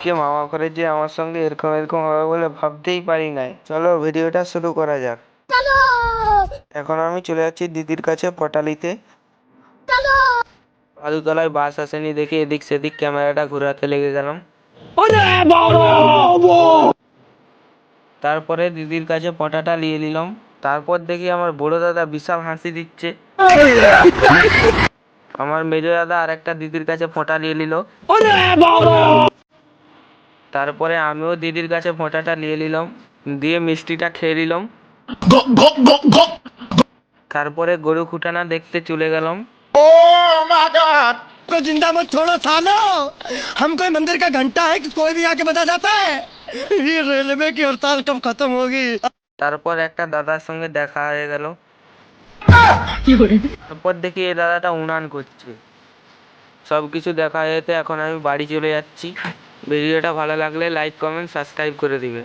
আজকে মামা করে যে আমার সঙ্গে এরকম এরকম হবে বলে ভাবতেই পারি নাই। চলো ভিডিওটা শুরু করা যাক। এখন আমি চলে যাচ্ছি দিদির কাছে পটালিতে। আলুতলায় বাস আসেনি দেখে এদিক সেদিক ক্যামেরাটা ঘোরাতে লেগে গেলাম। তারপরে দিদির কাছে পটাটা নিয়ে নিলাম। তারপর দেখি আমার বড় দাদা বিশাল হাসি দিচ্ছে। আমার মেজো দাদা আর একটা দিদির কাছে ফোঁটা নিয়ে নিল। তারপরে আমিও দিদির কাছে ফোঁটাটা নিয়ে নিলাম দিয়ে মিষ্টিটা খেয়ে নিলাম তারপরে গরু খুটানা দেখতে চলে গেলাম को जिंदा मत छोड़ो सालो हम कोई मंदिर का घंटा है कि कोई भी आके बता जाता है ये रेलवे की हड़ताल कब खत्म होगी তারপর একটা দাদার সঙ্গে দেখা হয়ে গেল তারপর দেখি এই দাদাটা উনান করছে সব কিছু দেখা হয়ে যেতে এখন আমি বাড়ি চলে যাচ্ছি ভিডিওটা ভালো লাগলে লাইক কমেন্ট সাবস্ক্রাইব করে দিবে।